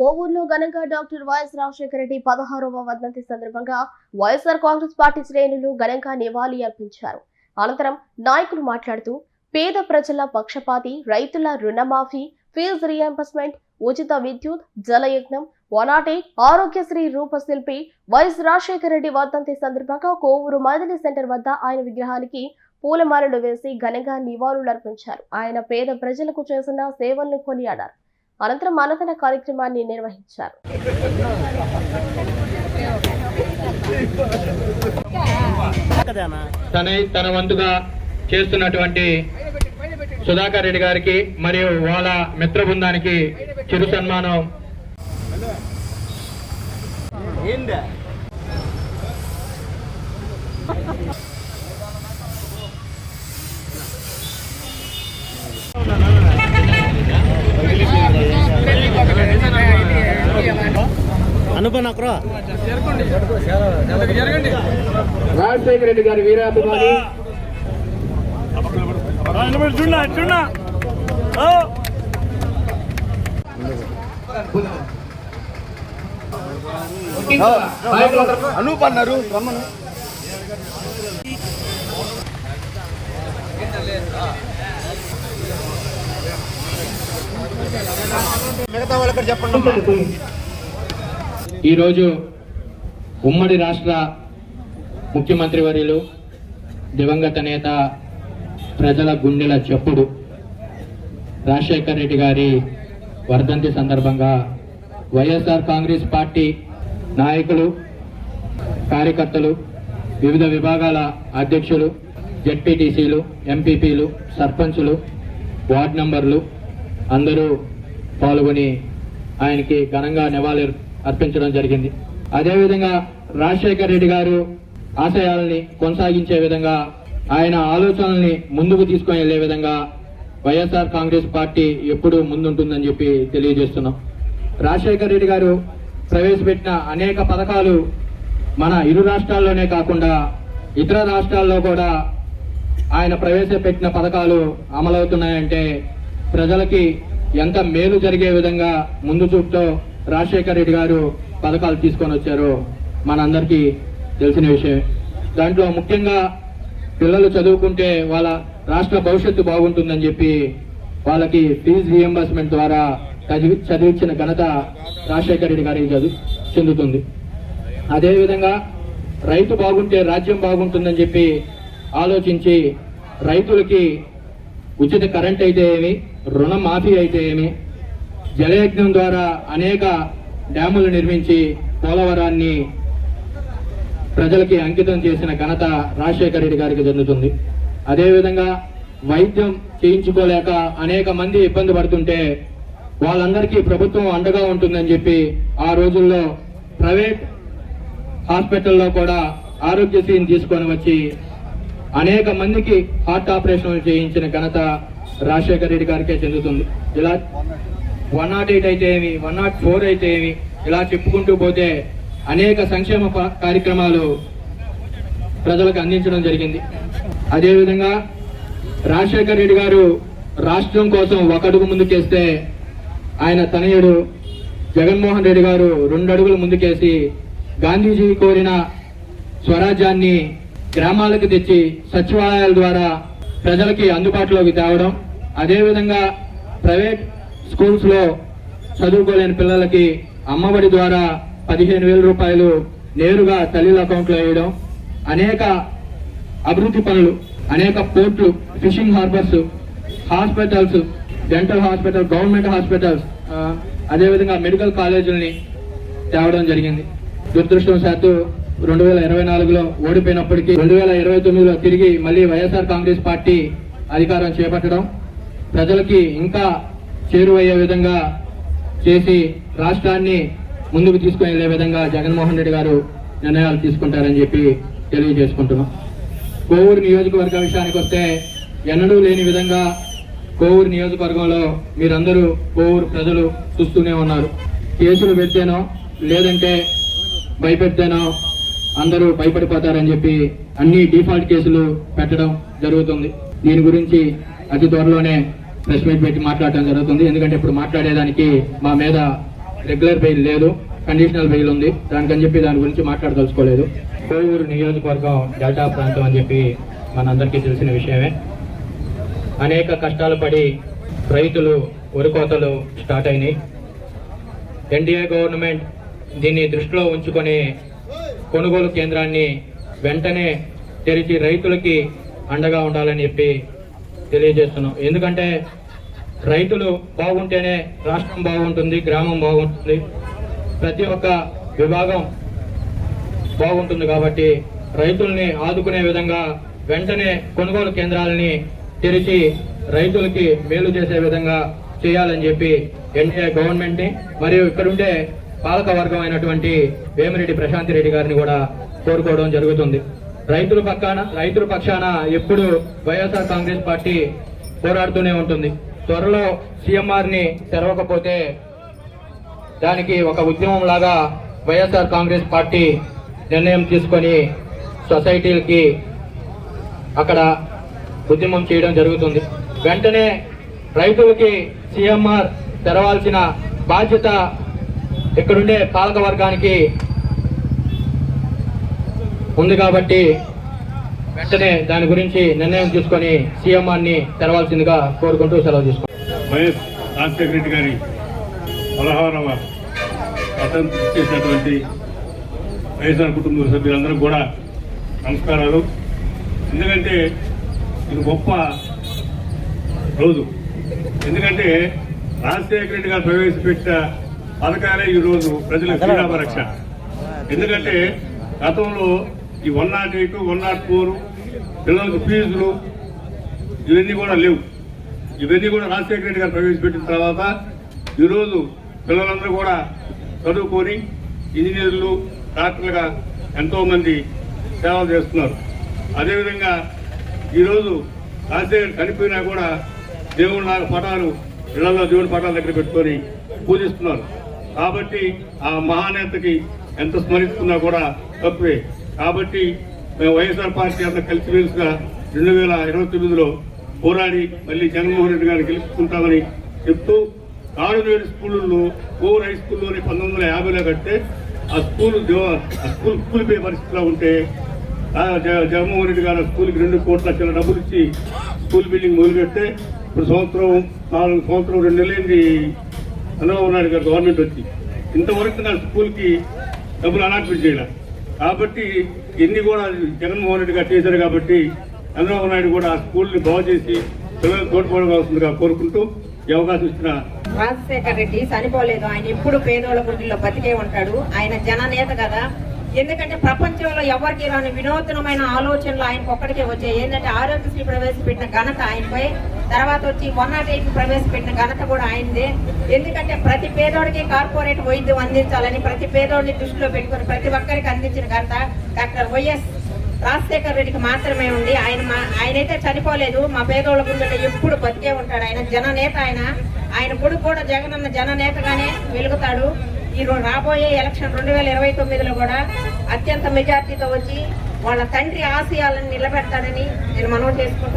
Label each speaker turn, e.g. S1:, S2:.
S1: కోవూరులో ఘనంగా doctor YS Rajasekhara Reddy పదహారవ వర్ధంతి సందర్భంగా వైఎస్ఆర్ కాంగ్రెస్ పార్టీ శ్రేణులు ఘనంగా నివాళి అర్పించారు. అనంతరం నాయకులు మాట్లాడుతూ పేద ప్రజల పక్షపాతి రైతుల రుణమాఫీ ఫీజు రియంబర్స్మెంట్ ఉచిత విద్యుత్ జలయజ్ఞం వనాటి ఆరోగ్యశ్రీ రూపశిల్పి వైఎస్ రాజశేఖర రెడ్డి వర్ధంతి సందర్భంగా కోవూరు మదిలి సెంటర్ వద్ద ఆయన విగ్రహానికి పూలమాలలు వేసి ఘనంగా నివాళులర్పించారు. ఆయన పేద ప్రజలకు చేసిన సేవలను కొనియాడారు. అనంతరం అన్నదాన కార్యక్రమాన్ని నిర్వహించారు.
S2: తన తన వంతుగా చేస్తున్నటువంటి సుధాకర్ రెడ్డి గారికి మరియు వాళ్ళ మిత్ర బృందానికి చిరు సన్మానం. రాజశేఖర రెడ్డి గారి వీరాభిమాని.
S3: అనూప్ అన్నారు రమ్మను. మిగతా వాళ్ళకి చెప్పండి
S2: ఈరోజు ఉమ్మడి రాష్ట్ర ముఖ్యమంత్రి వర్యులు దివంగత నేత ప్రజల గుండెల చెప్పుడు రాజశేఖర్ రెడ్డి గారి వర్ధంతి సందర్భంగా వైఎస్ఆర్ కాంగ్రెస్ పార్టీ నాయకులు కార్యకర్తలు వివిధ విభాగాల అధ్యక్షులు జెడ్పీటీసీలు ఎంపీపీలు సర్పంచులు వార్డు నంబర్లు అందరూ పాల్గొని ఆయనకి ఘనంగా నివాళులు అర్పించడం జరిగింది. అదేవిధంగా రాజశేఖర్ రెడ్డి గారు ఆశయాల్ని కొనసాగించే విధంగా ఆయన ఆలోచనల్ని ముందుకు తీసుకొని వెళ్ళే విధంగా వైఎస్ఆర్ కాంగ్రెస్ పార్టీ ఎప్పుడూ ముందుంటుందని చెప్పి తెలియజేస్తున్నాం. రాజశేఖర్ రెడ్డి గారు ప్రవేశపెట్టిన అనేక పథకాలు మన ఇరు రాష్ట్రాల్లోనే కాకుండా ఇతర రాష్ట్రాల్లో కూడా ఆయన ప్రవేశపెట్టిన పథకాలు అమలవుతున్నాయంటే ప్రజలకి ఎంత మేలు జరిగే విధంగా ముందు చూపుతో రాజశేఖర్ రెడ్డి గారు పథకాలు తీసుకొని వచ్చారో. మనందరికీ తెలిసిన విషయం దాంట్లో ముఖ్యంగా పిల్లలు చదువుకుంటే వాళ్ళ రాష్ట్ర భవిష్యత్తు బాగుంటుందని చెప్పి వాళ్ళకి ఫీజు రియంబర్స్మెంట్ ద్వారా చదివి చదివించిన ఘనత రాజశేఖర రెడ్డి గారికి చదువు చెందుతుంది. అదేవిధంగా రైతు బాగుంటే రాజ్యం బాగుంటుందని చెప్పి ఆలోచించి రైతులకి ఉచిత కరెంట్ అయితే ఏమి రుణమాఫీ అయితే ఏమి జలయజ్ఞం ద్వారా అనేక డ్యాములు నిర్మించి పోలవరాన్ని ప్రజలకి అంకితం చేసిన ఘనత రాజశేఖర రెడ్డి గారికి చెందుతుంది. అదేవిధంగా వైద్యం చేయించుకోలేక అనేక మంది ఇబ్బంది పడుతుంటే వాళ్ళందరికీ ప్రభుత్వం అండగా ఉంటుందని చెప్పి ఆ రోజుల్లో ప్రైవేట్ హాస్పిటల్లో కూడా ఆరోగ్యశ్రీని తీసుకొని వచ్చి అనేక మందికి హార్ట్ ఆపరేషన్లు చేయించిన ఘనత రాజశేఖర రెడ్డి గారికే చెందుతుంది. ఇలా వన్ నాట్ ఎయిట్ అయితే ఏమి వన్ నాట్ ఫోర్ అయితే ఏమి ఇలా చెప్పుకుంటూ పోతే అనేక సంక్షేమ కార్యక్రమాలు ప్రజలకు అందించడం జరిగింది. అదేవిధంగా రాజశేఖర్ రెడ్డి గారు రాష్ట్రం కోసం ఒకడుగు ముందుకేస్తే ఆయన తనయుడు జగన్మోహన్ రెడ్డి గారు రెండు అడుగులు ముందుకేసి గాంధీజీ కోరిన స్వరాజ్యాన్ని గ్రామాలకు తెచ్చి సచివాలయాల ద్వారా ప్రజలకి అందుబాటులోకి తేవడం అదేవిధంగా ప్రైవేట్ స్కూల్స్లో చదువుకోలేని పిల్లలకి అమ్మఒడి ద్వారా పదిహేను వేల రూపాయలు నేరుగా తల్లిల అకౌంట్లో వేయడం అనేక అభివృద్ధి పనులు అనేక పోర్ట్లు fishing harbours hospitals dental hospital government hospitals అదేవిధంగా మెడికల్ కాలేజీలని తేవడం జరిగింది. దురదృష్టవశాత్తు రెండు వేల ఇరవై నాలుగులో ఓడిపోయినప్పటికీ రెండు వేల ఇరవై తొమ్మిదిలో తిరిగి మళ్ళీ వైఎస్ఆర్ కాంగ్రెస్ పార్టీ అధికారం చేపట్టడం ప్రజలకి ఇంకా చేరువయ్యే విధంగా చేసి రాష్ట్రాన్ని ముందుకు తీసుకువెళ్ళే విధంగా జగన్మోహన్ రెడ్డి గారు నిర్ణయాలు తీసుకుంటారని చెప్పి తెలియజేసుకుంటున్నాం. కోవూరు నియోజకవర్గ విషయానికి వస్తే ఎన్నడూ లేని విధంగా కోవూరు నియోజకవర్గంలో మీరందరూ కోవూరు ప్రజలు చూస్తూనే ఉన్నారు. కేసులు పెడితేనో లేదంటే భయపెడితేనో అందరూ భయపడిపోతారని చెప్పి అన్ని డిఫాల్ట్ కేసులు పెట్టడం జరుగుతుంది. దీని గురించి అతి త్వరలోనే ప్రెస్ మీట్ పెట్టి మాట్లాడటం జరుగుతుంది. ఎందుకంటే ఇప్పుడు మాట్లాడేదానికి మా మీద రెగ్యులర్ బెయిల్ లేదు కండిషనల్ బెయిల్ ఉంది. దానికని చెప్పి దాని గురించి మాట్లాడదలుచుకోలేదు. కోవూరు నియోజకవర్గం డెల్టా ప్రాంతం అని చెప్పి మనందరికీ తెలిసిన విషయమే. అనేక కష్టాలు పడి రైతులు వరికోతలు స్టార్ట్ అయినాయి. ఎన్డీఏ గవర్నమెంట్ దీన్ని దృష్టిలో ఉంచుకొని కొనుగోలు కేంద్రాన్ని వెంటనే తెరిచి రైతులకి అండగా ఉండాలని చెప్పి తెలియజేస్తున్నాం. ఎందుకంటే రైతులు బాగుంటేనే రాష్ట్రం బాగుంటుంది గ్రామం బాగుంటుంది ప్రతి ఒక్క విభాగం బాగుంటుంది కాబట్టి రైతుల్ని ఆదుకునే విధంగా వెంటనే కొనుగోలు కేంద్రాలని తెరిచి రైతులకి మేలు చేసే విధంగా చేయాలని చెప్పి ఎన్టీఏ గవర్నమెంట్ని మరియు ఇక్కడుండే పాలక వర్గం అయినటువంటి వేమిరెడ్డి ప్రశాంతి రెడ్డి గారిని కూడా కోరుకోవడం జరుగుతుంది. రైతుల పక్కన రైతుల పక్షాన ఎప్పుడు వైఎస్ఆర్ కాంగ్రెస్ పార్టీ పోరాడుతూనే ఉంటుంది. త్వరలో సీఎంఆర్ని తెరవకపోతే దానికి ఒక ఉద్యమం లాగా వైఎస్ఆర్ కాంగ్రెస్ పార్టీ నిర్ణయం తీసుకొని సొసైటీలకి అక్కడ ఉద్యమం చేయడం జరుగుతుంది. వెంటనే రైతులకి సీఎంఆర్ తెరవాల్సిన బాధ్యత ఇక్కడుండే పాలక వర్గానికి ఉంది కాబట్టి వెంటనే దాని గురించి నిర్ణయం తీసుకొని సీఎంఆర్ని తెరవాల్సిందిగా కోరుకుంటూ సెలవు తీసుకుంటాం
S4: వైఎస్ రాజశేఖర రెడ్డి గారి పదహారవ స్వతంత్ర చేసినటువంటి వైఎస్ఆర్ కుటుంబ సభ్యులందరూ కూడా నమస్కారాలు. ఎందుకంటే ఇది గొప్ప రోజు. ఎందుకంటే రాజశేఖర రెడ్డి గారు ప్రవేశపెట్టిన పథకాలే ఈరోజు ప్రజల శ్రీరామ రక్ష ఎందుకంటే గతంలో ఈ one nought eight one nought four పిల్లలకు ఫీజులు ఇవన్నీ కూడా లేవు. ఇవన్నీ కూడా రాజశేఖర రెడ్డి గారు ప్రవేశపెట్టిన తర్వాత ఈరోజు పిల్లలందరూ కూడా చదువుకొని ఇంజనీర్లు డాక్టర్లుగా ఎంతోమంది సేవలు చేస్తున్నారు. అదేవిధంగా ఈరోజు రాజశేఖర్ చనిపోయినా కూడా దేవుళ్ళ పటాలు ఇళ్ళలో దేవుడి పటాల దగ్గర పెట్టుకొని పూజిస్తున్నారు. కాబట్టి ఆ మహానేతకి ఎంత స్మరిస్తున్నా కూడా తప్పే. కాబట్టి మేము వైఎస్ఆర్ పార్టీ అంతా కలిసిమెలిసిగా రెండు వేల ఇరవై తొమ్మిదిలో పోరాడి మళ్ళీ జగన్మోహన్ రెడ్డి గారిని గెలుచుకుంటామని చెప్తూ నాడునేడు స్కూళ్ళలో కోర్ హై స్కూల్లోని పంతొమ్మిది వందల యాభైలో కడితే ఆ స్కూల్ ఆ స్కూల్ కూలిపోయే పరిస్థితిలో ఉంటే జ- జగన్మోహన్ రెడ్డి గారు ఆ స్కూల్కి రెండు కోట్ల లక్షల డబ్బులు ఇచ్చి స్కూల్ బిల్డింగ్ మొదలుపెడితే ఇప్పుడు సంవత్సరం నాలుగు సంవత్సరం రెండు నెలలైంది చంద్రబాబు నాయుడు గారు గవర్నమెంట్ వచ్చి. ఇంతవరకు నా స్కూల్కి డబ్బులు అలాట్మెంట్ చేయాలి. కాబట్టి ఎన్ని కూడా జగన్మోహన్ రెడ్డి గారు చేశారు కాబట్టి చంద్రబాబు నాయుడు కూడా ఆ స్కూల్ని బాగు చేసి పిల్లలు తోడ్పడవలసిందిగా కోరుకుంటూ ఈ అవకాశం ఇచ్చిన
S5: రాజశేఖర్ రెడ్డి చనిపోలేదు. ఆయన ఎప్పుడు పేదోళ్ళ గుడిలో బతికే ఉంటాడు. ఆయన జననేత కదా. ఎందుకంటే ప్రపంచంలో ఎవరికి రాని వినూతనమైన ఆలోచనలు ఆయనకు ఒక్కడికే వచ్చాయి. ఏంటంటే ఆరోగ్యశ్రీ ప్రవేశపెట్టిన ఘనత ఆయనపై తర్వాత వచ్చి వన్ నాట్ ఎయిట్ ప్రవేశపెట్టిన ఘనత కూడా ఆయనదే. ఎందుకంటే ప్రతి పేదోడికి కార్పొరేట్ వైద్యం అందించాలని ప్రతి పేదోడిని దృష్టిలో పెట్టుకొని ప్రతి ఒక్కరికి అందించిన ఘనత డాక్టర్ వైఎస్ రాజశేఖర్ రెడ్డికి మాత్రమే ఉంది. ఆయన మా- ఆయనైతే చనిపోలేదు. మా పేదోళ్ళ గుండెల్లో ఎప్పుడు బతికే ఉంటాడు. ఆయన జననేత ఆయన. ఆయన కొడుకు కూడా జగనన్న జననేతగానే వెలుగుతాడు. ఈ రాబోయే ఎలక్షన్ రెండు వేల ఇరవై తొమ్మిదిలో కూడా అత్యంత మెజార్టీతో వచ్చి వాళ్ళ తండ్రి ఆశయాలను నిలబెడతాడని నేను మనవి చేసుకుంటున్నాను.